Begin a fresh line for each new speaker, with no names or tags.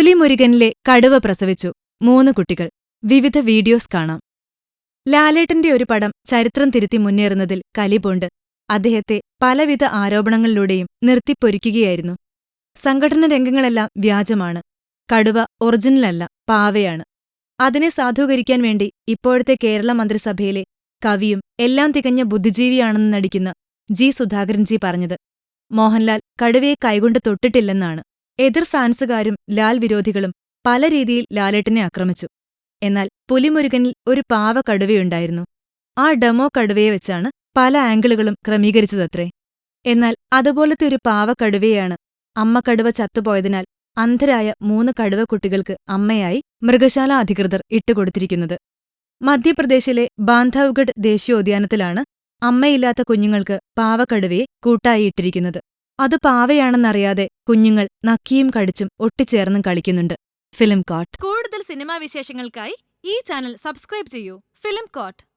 പുലിമുരുകനിലെ കടുവ പ്രസവിച്ചു. മൂന്ന് കുട്ടികൾ. വിവിധ വീഡിയോസ് കാണാം. ലാലേട്ടന്റെ ഒരു പടം ചരിത്രം തിരുത്തി മുന്നേറുന്നതിൽ കലിപോണ്ട് അദ്ദേഹത്തെ പലവിധ ആരോപണങ്ങളിലൂടെയും നിർത്തിപ്പൊരിക്കുകയായിരുന്നു. സംഘടന രംഗങ്ങളെല്ലാം വ്യാജമാണ്. കടുവ ഒറിജിനലല്ല പാവയാണ്. അതിനെ സാധൂകരിക്കാൻ വേണ്ടി ഇപ്പോഴത്തെ കേരള മന്ത്രിസഭയിലെ കവിയും എല്ലാം തികഞ്ഞ ബുദ്ധിജീവിയാണെന്ന് നടിക്കുന്ന ജി സുധാകരൻജി പറഞ്ഞത് മോഹൻലാൽ കടുവയെ കൈകൊണ്ട് തൊട്ടിട്ടില്ലെന്നാണ്. എതിർ ഫാൻസുകാരും ലാൽ വിരോധികളും പല രീതിയിൽ ലാലേട്ടനെ ആക്രമിച്ചു. എന്നാൽ പുലിമുരുകനിൽ ഒരു പാവ കടുവയുണ്ടായിരുന്നു. ആ ഡെമോ കടുവയെ വെച്ചാണ് പല ആംഗിളുകളും ക്രമീകരിച്ചതത്രേ. എന്നാൽ അതുപോലത്തെ ഒരു പാവ കടുവയാണ് അമ്മ കടുവ ചത്തുപോയതിനാൽ അന്ധരായ മൂന്ന് കടുവ കുട്ടികൾക്ക് അമ്മയായി മൃഗശാല അധികൃതർ ഇട്ടുകൊടുത്തിരിക്കുന്നത്. മധ്യപ്രദേശിലെ ബാന്ധവ്ഗഡ് ദേശീയോദ്യാനത്തിലാണ് അമ്മയില്ലാത്ത കുഞ്ഞുങ്ങൾക്ക് പാവക്കടുവയെ കൂട്ടായി ഇട്ടിരിക്കുന്നത്. അത് പാവയാണെന്നറിയാതെ കുഞ്ഞുങ്ങൾ നക്കിയും കടിച്ചും ഒട്ടിച്ചേർന്നും കളിക്കുന്നുണ്ട്. Film coat. കൂടുതൽ സിനിമാ വിശേഷങ്ങൾക്കായി ഈ ചാനൽ സബ്സ്ക്രൈബ് ചെയ്യൂ. Film coat.